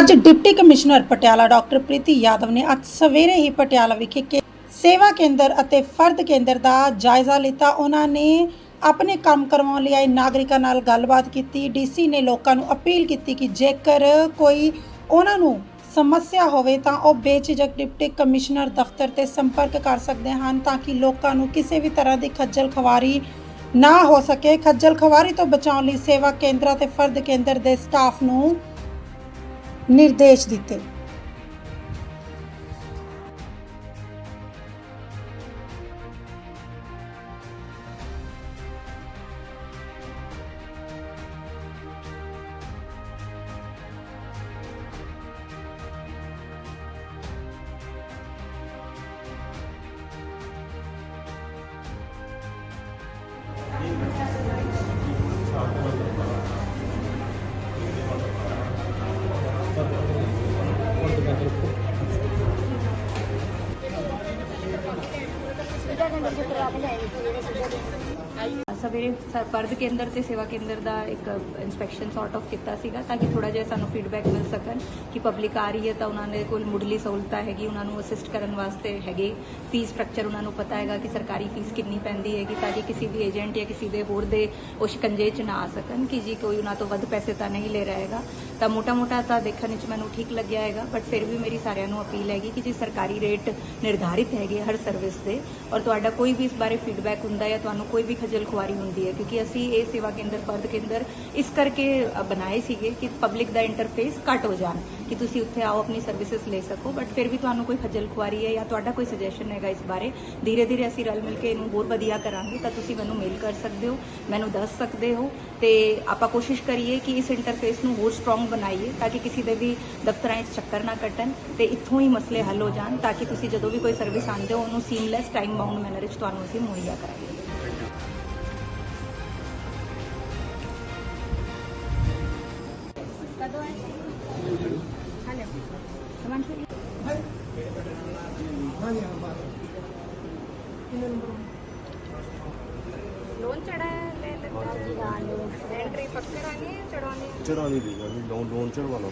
ਅੱਜ deputy commissioner Patiala doctor Preeti Yadav ਨੇ ਅੱਜ ਸਵੇਰੇ ਹੀ ਪਟਿਆਲਾ ਵਿਖੇ ਕੇ- ਸੇਵਾ ਕੇਂਦਰ ਅਤੇ ਫਰਦ ਕੇਂਦਰ ਦਾ ਜਾਇਜ਼ਾ ਲਿੱਤਾ। ਉਹਨਾਂ ਨੇ ਆਪਣੇ ਕੰਮ ਕਰਵਾਉਣ ਲਈ ਆਏ ਨਾਗਰਿਕਾਂ ਨਾਲ ਗੱਲਬਾਤ ਕੀਤੀ। ਡੀਸੀ ਨੇ ਲੋਕਾਂ ਨੂੰ ਅਪੀਲ ਕੀਤੀ ਕਿ ਜੇਕਰ ਕੋਈ ਉਹਨਾਂ ਨੂੰ ਸਮੱਸਿਆ ਹੋਵੇ ਤਾਂ ਉਹ ਬੇਝਿਜਕ ਡਿਪਟੀ ਕਮਿਸ਼ਨਰ ਦਫ਼ਤਰ ਤੇ ਸੰਪਰਕ ਕਰ ਸਕਦੇ ਹਨ ਤਾਂ ਕਿ ਲੋਕਾਂ ਨੂੰ ਕਿਸੇ ਵੀ ਤਰ੍ਹਾਂ ਦੀ ਖੱਜਲ ਖਵਾਰੀ ਨਾ ਹੋ ਸਕੇ। ਖੱਜਲ ਖਵਾਰੀ ਤੋਂ ਬਚਾਉਣ ਲਈ ਸੇਵਾ ਕੇਂਦਰਾਂ ਤੇ ਫਰਦ ਕੇਂਦਰ ਦੇ ਸਟਾਫ ਨੂੰ ਨਿਰਦੇਸ਼ ਦਿੱਤੇ। सुद्धा ਸਵੇਰੇ ਪਰਦ ਕੇਂਦਰ ਤੇ ਸੇਵਾ ਕੇਂਦਰ ਦਾ ਇੱਕ ਇਨਸਪੈਕਸ਼ਨ ਸੌਰਟ ਆਫ ਕੀਤਾ ਸੀਗਾ ਤਾਂ ਕਿ ਥੋੜਾ ਜਿਹਾ ਸਾਨੂੰ ਫੀਡਬੈਕ ਮਿਲ ਸਕਣ ਕਿ ਪਬਲਿਕ ਆ ਰਹੀ ਹੈ ਤਾਂ ਉਹਨਾਂ ਦੇ ਕੋਲ ਮੁੱਢਲੀ ਸਹੂਲਤਾਂ ਹੈਗੀ, ਉਹਨਾਂ ਨੂੰ ਅਸਿਸਟ ਕਰਨ ਵਾਸਤੇ ਹੈਗੇ। ਫੀਸ ਸਟਰਕਚਰ ਉਹਨਾਂ ਨੂੰ ਪਤਾ ਹੈਗਾ ਕਿ ਸਰਕਾਰੀ ਫੀਸ ਕਿੰਨੀ ਪੈਂਦੀ ਹੈਗੀ ਤਾਂ ਕਿ ਕਿਸੇ ਵੀ ਏਜੰਟ ਜਾਂ ਕਿਸੇ ਦੇ ਹੋਰ ਦੇ ਉਹ ਸ਼ਿਕੰਜੇ 'ਚ ਨਾ ਆ ਸਕਣ ਕਿ ਜੀ ਕੋਈ ਉਹਨਾਂ ਤੋਂ ਵੱਧ ਪੈਸੇ ਤਾਂ ਨਹੀਂ ਲੈ ਰਿਹਾ ਹੈਗਾ। ਤਾਂ ਮੋਟਾ-ਮੋਟਾ ਤਾਂ ਦੇਖਣ ਵਿੱਚ ਮੈਨੂੰ ਠੀਕ ਲੱਗਿਆ ਹੈਗਾ ਬਟ ਫਿਰ ਵੀ ਮੇਰੀ ਸਾਰਿਆਂ ਨੂੰ ਅਪੀਲ ਹੈਗੀ ਕਿ ਜੀ ਸਰਕਾਰੀ ਰੇਟ ਨਿਰਧਾਰਿਤ ਹੈਗੇ ਹਰ ਸਰਵਿਸ ਦੇ ਔਰ ਤੁਹਾਡਾ ਕੋਈ ਵੀ ਇਸ ਬਾਰੇ ਫੀਡਬੈਕ ਹੁੰਦਾ ਹੈ ਤੁਹਾਨੂੰ ਕੋਈ ਵੀ ਖਜਲ ਖੁਆਰੀ ਹੁੰਦੀ ਹੈ, ਕਿਉਂਕਿ ਅਸੀਂ ਇਹ ਸੇਵਾ ਕੇਂਦਰ, ਫਰਦ ਕੇਂਦਰ ਇਸ ਕਰਕੇ ਬਣਾਏ ਸੀਗੇ ਕਿ ਪਬਲਿਕ ਦਾ ਇੰਟਰਫੇਸ ਘੱਟ ਹੋ ਜਾਣ, ਕਿ ਤੁਸੀਂ ਉੱਥੇ ਆਓ, ਆਪਣੀ ਸਰਵਿਸਿਜ਼ ਲੈ ਸਕੋ ਬਟ ਫਿਰ ਵੀ ਤੁਹਾਨੂੰ ਕੋਈ ਖੱਜਲ ਖੁਆਰੀ ਹੈ ਜਾਂ ਤੁਹਾਡਾ ਕੋਈ ਸੁਜੈਸ਼ਨ ਹੈਗਾ ਇਸ ਬਾਰੇ ਧੀਰੇ ਧੀਰੇ ਅਸੀਂ ਰਲ ਮਿਲ ਕੇ ਇਹਨੂੰ ਹੋਰ ਵਧੀਆ ਕਰਾਂਗੇ, ਤਾਂ ਤੁਸੀਂ ਮੈਨੂੰ ਮੇਲ ਕਰ ਸਕਦੇ ਹੋ, ਮੈਨੂੰ ਦੱਸ ਸਕਦੇ ਹੋ, ਤੇ ਆਪਾਂ ਕੋਸ਼ਿਸ਼ ਕਰੀਏ ਕਿ ਇਸ ਇੰਟਰਫੇਸ ਨੂੰ ਹੋਰ ਸਟਰੋਂਗ ਬਣਾਈਏ, ਤਾਂ ਕਿ ਕਿਸੇ ਦੇ ਵੀ ਦਫ਼ਤਰਾਂ 'ਚ ਚੱਕਰ ਨਾ ਕੱਟਣ, ਤੇ ਇੱਥੋਂ ਹੀ ਮਸਲੇ ਹੱਲ ਹੋ ਜਾਣ, ਤਾਂ ਕਿ ਤੁਸੀਂ ਜਦੋਂ ਵੀ ਕੋਈ ਸਰਵਿਸ ਆਉਂਦੇ ਹੋ, ਉਹਨੂੰ ਸੀਮਲੈਸ ਟਾਈਮ ਬਾਉਂਡ ਮੈਨਰ ਵਿੱਚ ਤੁਹਾਨੂੰ ਅਸੀਂ ਮੁਹੱਈਆ ਕਰਾਂਗੇ लोन चढ़ा है एंट्री पक्की करानी है चढ़ानी चढ़ानी भी लोन लोन चढ़वा लो